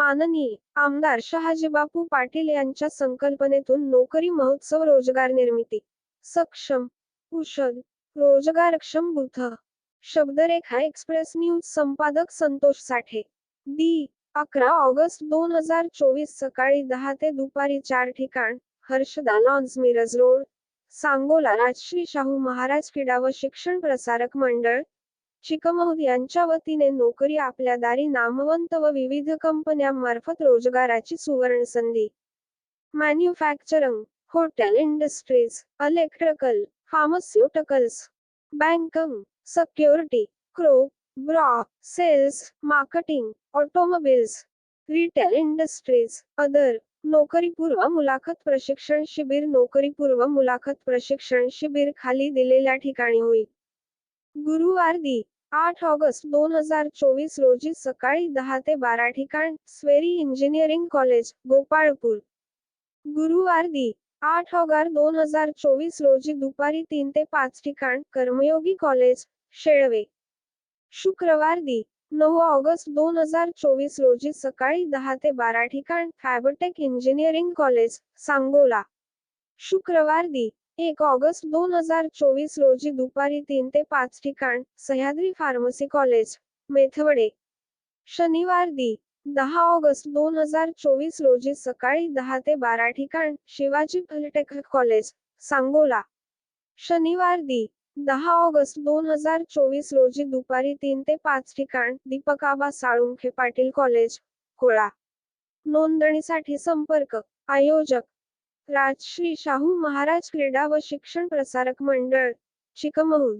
माननीय आमदार शहाजीबापू पाटील यांच्या संकल्पनेतून नोकरी महोत्सव रोजगार निर्मिती सक्षम कुशल रोजगारक्षम बुथ शब्दरेखा एक्सप्रेस न्यूज संपादक संतोष साठे दी अकरा ऑगस्ट दोन हजार चोवीस सकाळी दहा ते दुपारी चार ठिकाण हर्षदा लॉन्स मिरज रोड सांगोला राजश्री शाहू महाराज क्रीडा व शिक्षण प्रसारक मंडळ चिकमहूद यांच्या वतीने नोकरी आपल्या दारी नामवंत व विविध कंपन्यांमार्फत रोजगाराची सुवर्ण संधी manufacturing hotel industries electrical pharmaceuticals banking security crow ब्रॉ sales marketing automobiles retail industries other नोकरीपूर्व मुलाखत प्रशिक्षण शिबिर नोकरीपूर्व मुलाखत प्रशिक्षण शिबिर खाली दिलेल्या ठिकाणी होईल गुरुवार दि आठ ऑगस्ट दोन हजार चोवीस रोजी सकाळी दहा ते बारा ठिकाण स्वेरी इंजिनिअरिंग कॉलेज गोपाळपूर. गुरुवार दी आठ ऑगस्ट दोन हजार चोवीस रोजी दुपारी तीन ते पाच ठिकाण कर्मयोगी कॉलेज शेळवे. शुक्रवार दी नऊ ऑगस्ट दोन हजार चोवीस रोजी सकाळी दहा ते बारा ठिकाण फॅबटेक इंजिनिअरिंग कॉलेज सांगोला. शुक्रवार दी एक ऑगस्ट दोन हजार चोवीस रोजी दुपारी तीन ते पाच ठिकाण सह्याद्री फार्मसी कॉलेज मेथवडे. शनिवार दी दहा ऑगस्ट दोन हजार चोवीस रोजी सकाळी दहा ते बारा ठिकाण शिवाजी पॉलिटेक्निक कॉलेज सांगोला. शनिवार दी दहा ऑगस्ट दोन हजार चोवीस रोजी दुपारी तीन ते पाच ठिकाण दीपकाबा साळुंखे पाटील कॉलेज कोळा. नोंदणीसाठी संपर्क आयोजक. राजश्री शाहू महाराज क्रीडा व शिक्षण प्रसारक मंडळ चिकमहूर